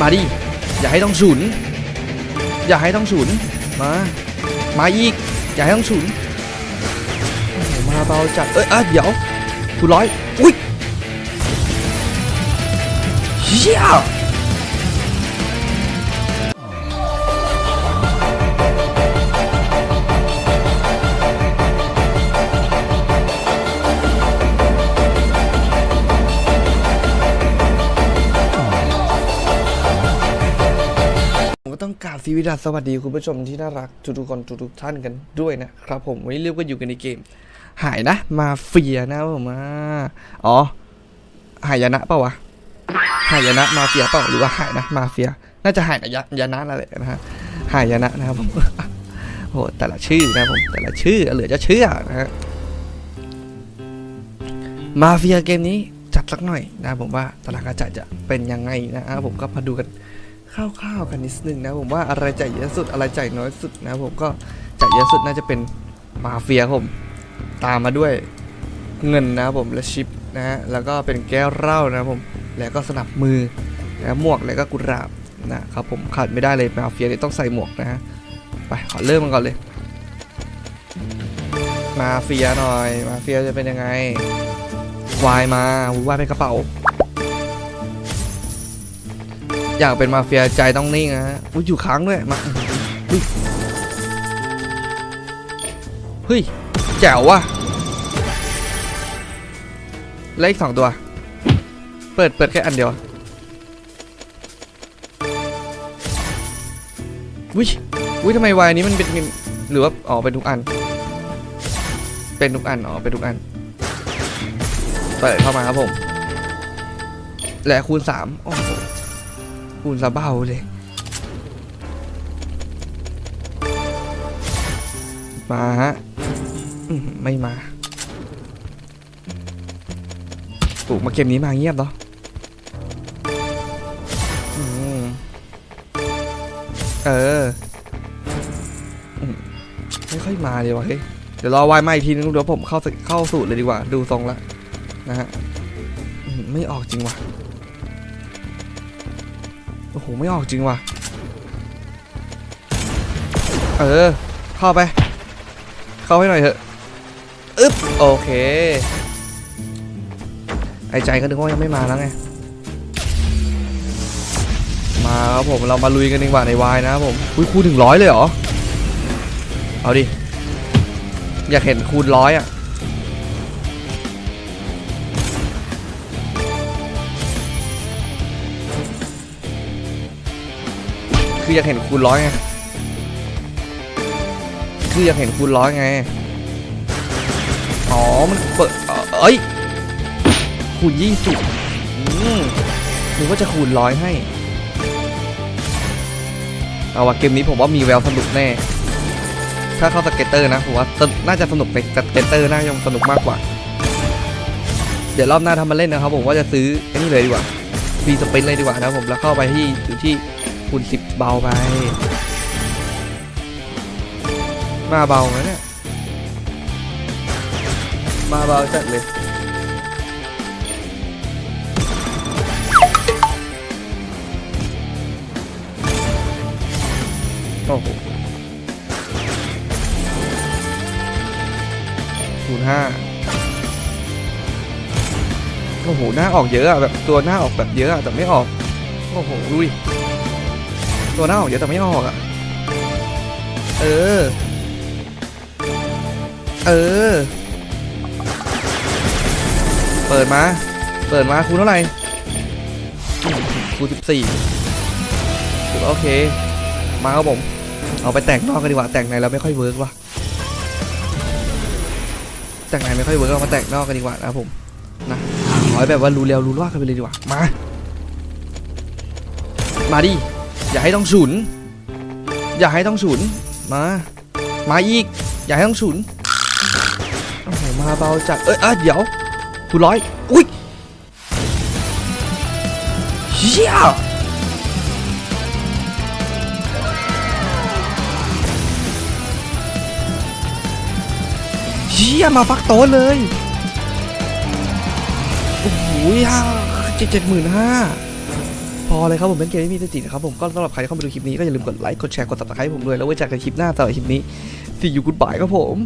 มาดิ อย่าให้ต้องฉุนอย่าให้ต้องฉุนมา มาอีก อย่าให้ต้องฉุนมาเบาจัด เอ้ยอะเดี๋ยวคุร้อย อุ้ยเฮียผ กาบสวีดัสสวัสดีคุณผู้ชมที่น่ารักทุกๆคนทุกๆท่านกันด้วยนะครับผมวันนี้เรียกว่าอยู่กันในเกม หายนะมาเฟียนะผมอ่าอ๋อหายนะเปล่าวะหายนะมาเฟียเปล่าหรือว่าหายนะมาเฟีย น่าจะหายนะยะยานะนั่นแหละนะฮะหายนะนะครับผมโอ้โหแต่ละชื่อนะผมแต่ละชื่อเหลือจะเชื่อนะฮะมาเฟียเกมนี้จัดสักหน่อยนะผมว่าตารางการจ่ายจะเป็นยังไงนะครับผมก็มาดูกัน คร่าวๆกันนิดนึงนะผมว่าอะไรจ่ายเยอะสุดอะไรจ่ายน้อยสุดนะผมก็จ่ายเยอะสุดน่าจะเป็นมาเฟียผมตามมาด้วยเงินนะผมและชิปนะฮะแล้วก็เป็นแก้วเหล้านะผมแล้วก็สนับมือแล้วหมวกแล้วก็กุหลาบนะครับผมขาดไม่ได้เลยมาเฟียเนี่ยต้องใส่หมวกนะฮะไปขอเริ่มมันก่อนเลยมาเฟียหน่อย มาเฟียจะเป็นยังไงวายมาวายเป็นกระเป๋า อยากเป็นมาเฟียใจต้องนิ่งนะฮะอุ้ยอยู่ค้างด้วยมาเฮ้ยแจ๋วว่ะแล้วอีกสองตัว เปิดเปิดแค่อันเดียววิวิทำไมวายนี้มันเป็นหรือว่าอ๋อเป็นทุกอัน เป็นทุกอันอ๋อเป็นทุกอันเปิดเข้ามาครับผม และคูณสามโอ้ โหคูณซะเบ้าเลย มาฮะไม่มาปลูกมาเกมนี้มาเงียบเนาะอืมเออ ไม่ค่อยมาเลยวะเฮ้ย เดี๋ยวรอวายมาอีกทีนึงเดี๋ยวผมเข้าเข้าสูตรเลยดีกว่า ดูทรงละนะฮะ ไม่ออกจริงว่ะ โอ้โห ไม่ออกจริงว่ะ เออ เข้าไป เข้าให้หน่อยเถอะอึ๊บ โอเค ไอ้ใจก็นึกว่ายังไม่มาแล้วไง มาครับผม เรามาลุยกันดีกว่าในวายนะครับผมอุ้ยคูณถึงร้อยเลยเหรอ เอาดิ อยากเห็นคูณร้อยอะ คืออยากเห็นคูณร้อยไง คืออยากเห็นคูณร้อยไง อ๋อ มันเปิด เอ้ย คูณยี่สิบอืมนึกว่าจะคูณร้อยให้ เอาว่าเกมนี้ผมว่ามีแววสนุกแน่ ถ้าเข้าสเก็ตเตอร์นะผมว่าน่าจะสนุกในสเก็ตเตอร์น่าจะสนุกมากกว่า เดี๋ยวรอบหน้าทำมาเล่นนะครับผมว่าจะซื้อไอ้นี่เลยดีกว่าฟรีสปินเลยดีกว่านะผมแล้วเข้าไปที่อยู่ที่ คูณสิบเบาไป มาเบานะเนี่ย มาเบาจัดเลยโอ้โหคูณห้าโอ้โห หน้าออกเยอะอะแบบตัวหน้าออกแบบเยอะอะแต่ไม่ออก โอ้โหดูดิ ตัวน้าออกเยอะแต่ไม่ออกอะเออ เออ เปิดมา เปิดมาคูณเท่าไหร่คูณสิบสี่ถือว่าโอเค มาครับผม เอาไปแต่งนอกกันดีกว่า แต่งในเราไม่ค่อยเวิร์กว่ะ แต่งในไม่ค่อยเวิร์กเรามาแต่งนอกกันดีกว่านะครับผมนะขอให้แบบว่ารู้เร็วรู้รอดกันไปเลยดีกว่า มา มาดิ อย่าให้ต้องฉุนอย่าให้ต้องฉุนมา มาอีก อย่าให้ต้องฉุนโอ้โหมาเบาจัด เอ้ยอะเดี๋ยวคุณร้อย อุ้ยเฮียเชี่ยมาฟักโตเลย โอ้โหห้าเจ็ดเจ็ดหมื่นห้า ออเลยครับผมเป็นเกมที่มีสตินะครับผมก็สำหรับใครเข้ามาดูคลิปนี้ก็อย่าลืมกดไลค์กดแชร์กดติดตามให้ผมด้วยแล้วไว้เจอกันคลิปหน้าสำหรับคลิปนี้สิอยู่กุดบายครับผม